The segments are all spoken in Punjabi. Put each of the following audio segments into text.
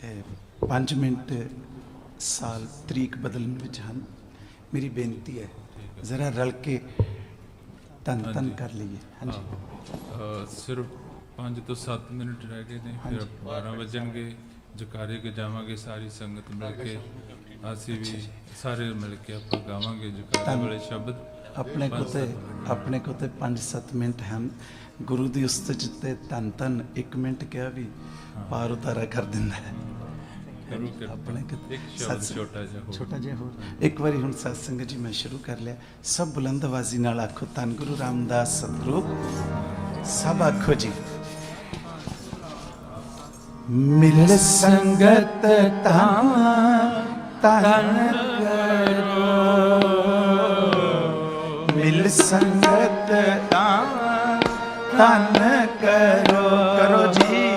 5 ਮਿੰਟ ਸਾਲ ਤਰੀਕ ਬਦਲਣ ਵਿੱਚ ਹਨ। ਮੇਰੀ ਬੇਨਤੀ ਹੈ ਜ਼ਰਾ ਰਲ ਕੇ ਤਨ ਤਨ। ਕਰ ਲਈਏ। ਹਾਂਜੀ। ਸਿਰਫ 5 ਤੋਂ 7 ਮਿੰਟ ਰਹਿ ਗਏ ਨੇ ਫਿਰ 12 ਵਜਣਗੇ ਜਕਾਰੇ ਕੇ ਜਾਵਾਂਗੇ ਸਾਰੀ ਸੰਗਤ ਮਿਲ ਕੇ। ਅਸੀਂ ਵੀ ਸਾਰੇ ਮਿਲ ਕੇ ਆਪਾਂ ਗਾਵਾਂਗੇ ਜਕਾਰੇ ਵਾਲੇ ਸ਼ਬਦ। ਆਪਣੇ ਕੋ ਪੰਜ ਤੇ ਸੱਤ ਮਿੰਟ। ਆਪਣੇ ਕੋ ਤੇ 5-7 ਮਿੰਟ ਹਨ। ਗੁਰੂ ਦੀ ਉਸਤਤ ਤੇ ਤਨ ਤਨ 1 ਮਿੰਟ ਕਿਹਾ ਵੀ ਪਾਰ ਉਤਾਰਾ ਕਰ ਦਿੰਦਾ ਹੈ। ਆਪਣੇ ਕਿਤੇ ਇੱਕ ਸ਼ਬਦ ਛੋਟਾ ਜਿਹਾ ਹੋਰ। ਛੋਟਾ ਜਿਹਾ ਹੋਰ। ਇੱਕ ਵਾਰੀ ਹੁਣ ਸਤਸੰਗ ਜੀ ਮੈਂ ਸ਼ੁਰੂ ਕਰ ਲਿਆ। ਸਭ ਬੁਲੰਦ ਆਵਾਜ਼ੀ ਨਾਲ ਆਖੋ ਧੰਨ ਗੁਰੂ ਰਾਮਦਾਸ ਸਤਿਗੁਰੂ। ਸਭ ਆਖੋ ਜੀ। ਮਿਲ ਸੰਗਤ ਤਾਂ ਤਨ ਕਰੋ। ਮਿਲ ਸੰਗਤ ਤਾਂ ਧਨ ਕਰੋ। ਕਰੋ ਜੀ।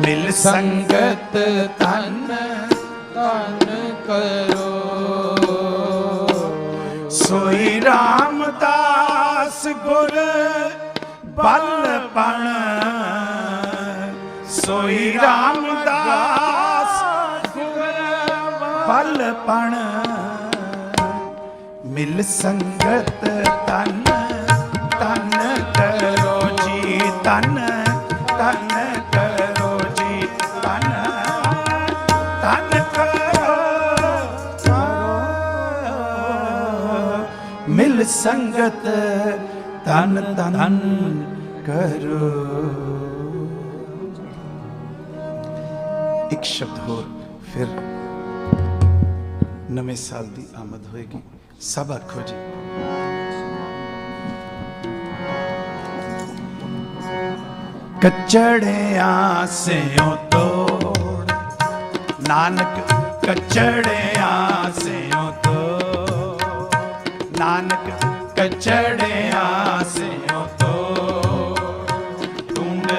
ਮਿਲ ਸੰਗਤ ਧਨ ਧਨ ਕਰੋ। ਸੋਈ ਰਾਮਦਾਸ ਗੁਰ ਬਲਪਣ ਸੋਈ ਰਾਮ ਪਣ ਮਿਲ ਸੰਗਤ ਤਨ ਤਨ ਕਰੋ ਜੀ ਤਨ ਤਨ ਕਰੋ ਜੀ ਤਨ ਤਨ ਕਰੋ। ਮਿਲ ਸੰਗਤ ਤਨ ਤਨ ਕਰੋ। ਇੱਕ ਸ਼ਬਦ ਹੋਰ, ਫਿਰ ਨਵੇਂ ਸਾਲ ਦੀ ਆਮਦ ਹੋਏਗੀ। ਸਭ ਆਖੋ ਜੀ। ਕਚੜਿਆਂ ਸਿਓ ਤੋੜ, ਨਾਨਕ ਕਚੜਿਆਂ ਸਿਓ ਤੋੜ, ਨਾਨਕ ਕਚੜਿਆਂ ਸਿਓ ਤੋੜ। ਟੁੰਡ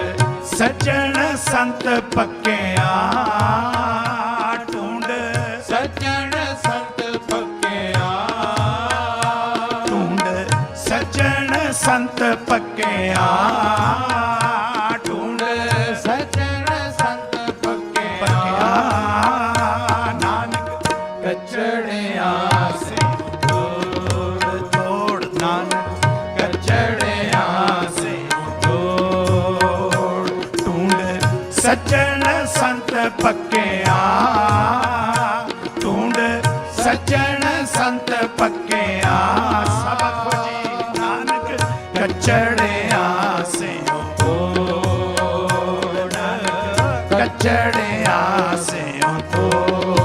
ਸੱਜਣ ਸੰਤ ਪੱਕਿਆ ਸੱਜਣ ਸੰਤ ਪੱਕਿਆ, ਢੂੰਡ ਸੱਜਣ ਸੰਤ ਪੱਕਿਆ। ਪੱਕਿਆ ਨਾਨਕ ਕਚੜਿਆ ਸੇ ਤੋੜ ਤੋੜ ਨਾਨਕ ਕਚੜਿਆ ਸੇ ਤੋੜ ਢੂੰਡ ਸੱਜਣ ਸੰਤ ਪੱਕਿਆ। ਕਚੜਿਆ ਸੇ ਤੋੜ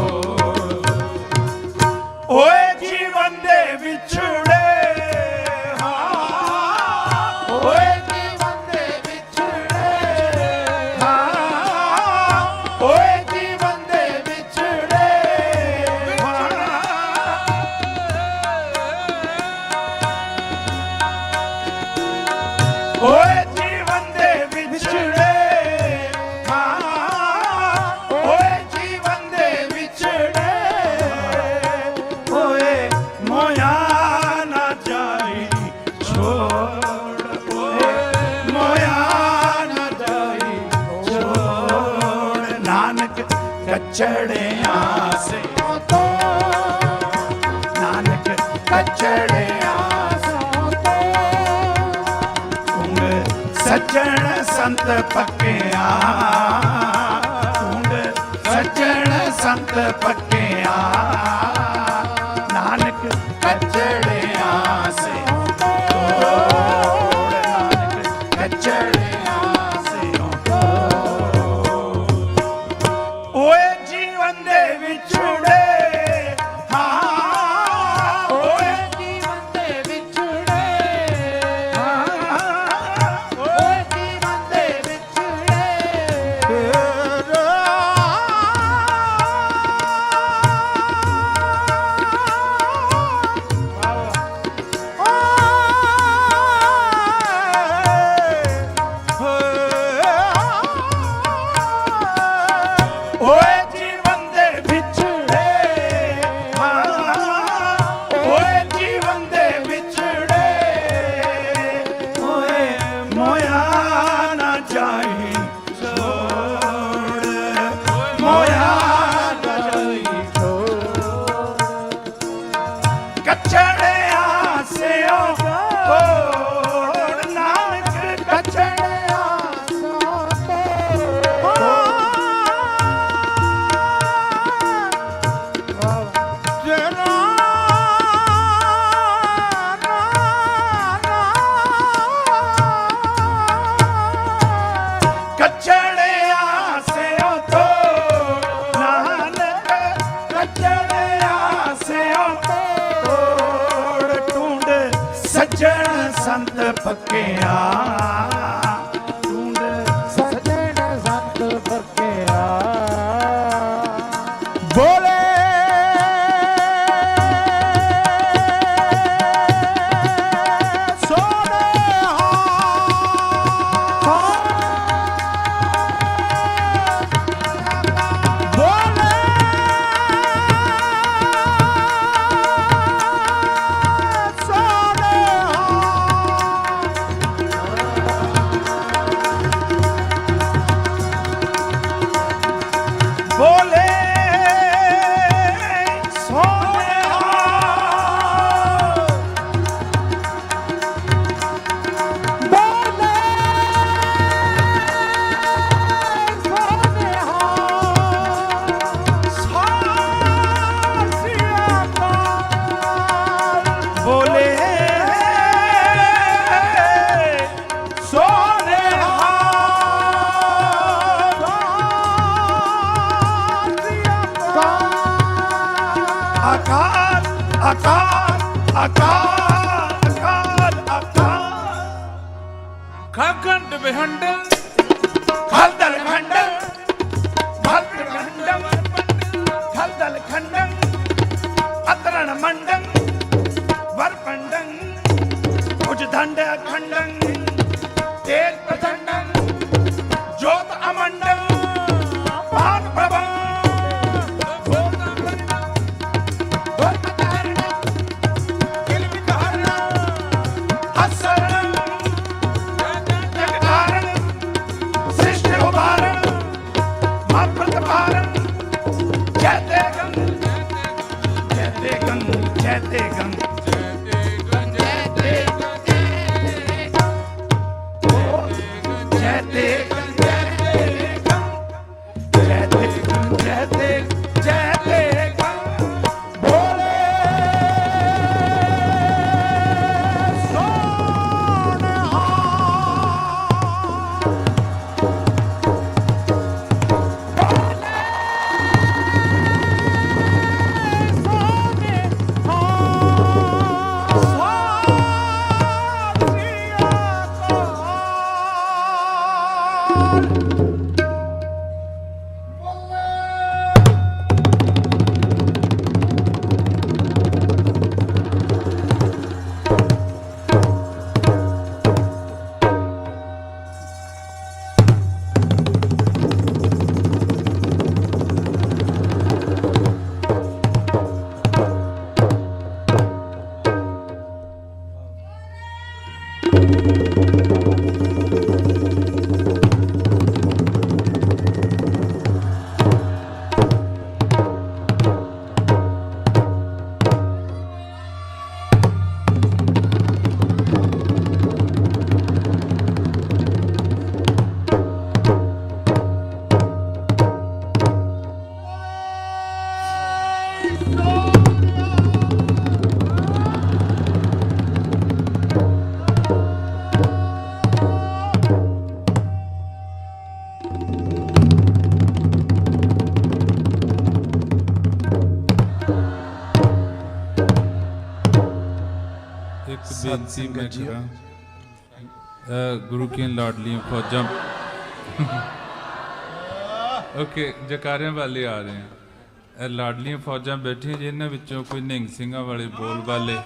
ਮੋਇਆ ਨਾ ਜਾਈ ਨਾਨਕ ਕਚੜਿਆਂ ਸੇ। ਨਾਨਕ ਕਚੜਿਆਂ ਤੁੰਗ ਸੱਜਣ ਸੰਤ ਪੱਕਿਆ। ਤੁੰਗ ਸੱਜਣ ਸੰਤ ਪੱਕਿਆ। அச்சடை ਪੱਕਿਆ ਖਗੰਡ ਵਿਹੰਡ ਖਲਦਲ ਖੰਡੰ ਭਦਰ ਖੰਡੰ ਖਲਦਲ ਖੰਡੰ ਅਤਰਣ ਮੰਡੰ ਵਰਪੰਡੰ ਭੁਜ ਦੰਡ ਖੰਡੰ ਤੇਜ ਜੈਤੇ ਜੈ ਤੇ ਗੰਗ ਜੈ ਗੰਗ ਜੈ ਗੰਗ। ਇੱਕ ਬੇਨਤੀ ਮੈਂ ਕਰਾਂ। ਅ, ਗੁਰੂ ਕੀ ਲਾਡਲੀਆਂ ਫੌਜਾਂ। ਓਕੇ ਜਕਾਰਿਆਂ ਵਾਲੇ ਆ ਰਹੇ ਆ। ਇਹ ਲਾਡਲੀਆਂ ਫੌਜਾਂ ਬੈਠੀਆਂ ਜਿਨ੍ਹਾਂ ਵਿੱਚੋਂ ਕੋਈ ਨਿਹੰਗ ਸਿੰਘਾਂ ਵਾਲੇ ਬੋਲ ਵਾਲੇ।